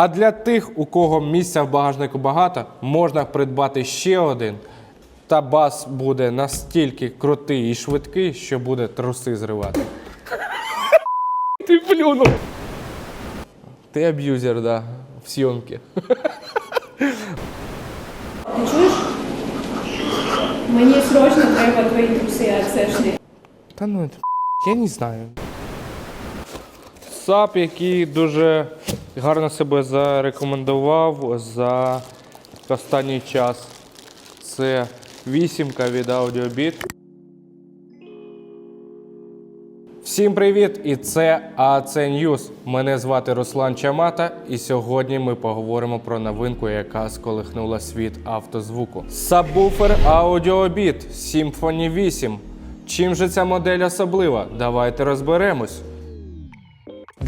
А для тих, у кого місця в багажнику багато, можна придбати ще один. Та бас буде настільки крутий і швидкий, що буде труси зривати. Ти плюнув. Ти аб'юзер, да, в зйомці. Ти чуєш? Мені срочно треба твої труси, а це ж ти. Та ну, це, я не знаю. САП, який дуже гарно себе зарекомендував за останній час. Це вісімка від Audiobeat. Всім привіт! І це АЦ News. Мене звати Руслан Чамата, і сьогодні ми поговоримо про новинку, яка сколихнула світ автозвуку. Сабвуфер Audiobeat Symphony 8. Чим же ця модель особлива? Давайте розберемось.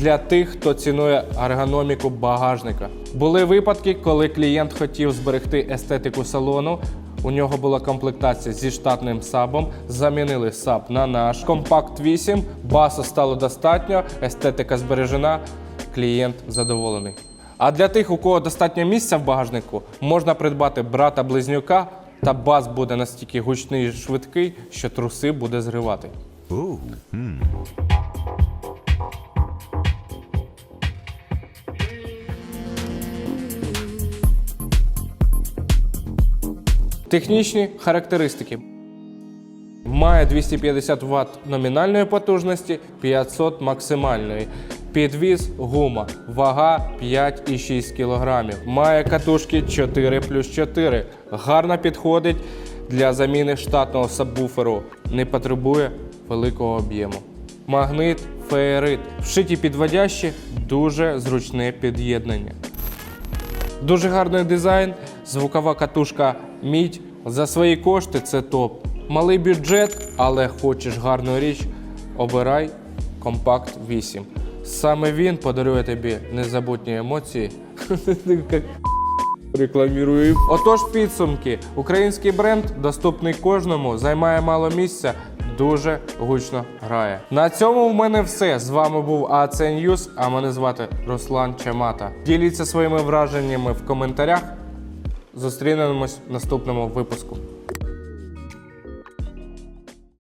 Для тих, хто цінує ергономіку багажника. Були випадки, коли клієнт хотів зберегти естетику салону. У нього була комплектація зі штатним сабом. Замінили саб на наш компакт 8. Басу стало достатньо, естетика збережена. Клієнт задоволений. А для тих, у кого достатньо місця в багажнику, можна придбати брата близнюка, та бас буде настільки гучний і швидкий, що труси буде зривати. Технічні характеристики. Має 250 Вт номінальної потужності, 500 максимальної. Підвіз гума, вага 5,6 кг. Має катушки 4 плюс 4. Гарно підходить для заміни штатного сабвуферу. Не потребує великого об'єму. Магнит, феерит. Вшиті підводящі, дуже зручне під'єднання. Дуже гарний дизайн, звукова катушка мідь. За свої кошти це топ. Малий бюджет, але хочеш гарну річ, обирай компакт 8. Саме він подарує тобі незабутні емоції. Рекламірую. Отож, підсумки. Український бренд доступний кожному, займає мало місця, дуже гучно грає. На цьому в мене все. З вами був АЦ News, а мене звати Руслан Чамата. Діліться своїми враженнями в коментарях. Зустрінемось в наступному випуску.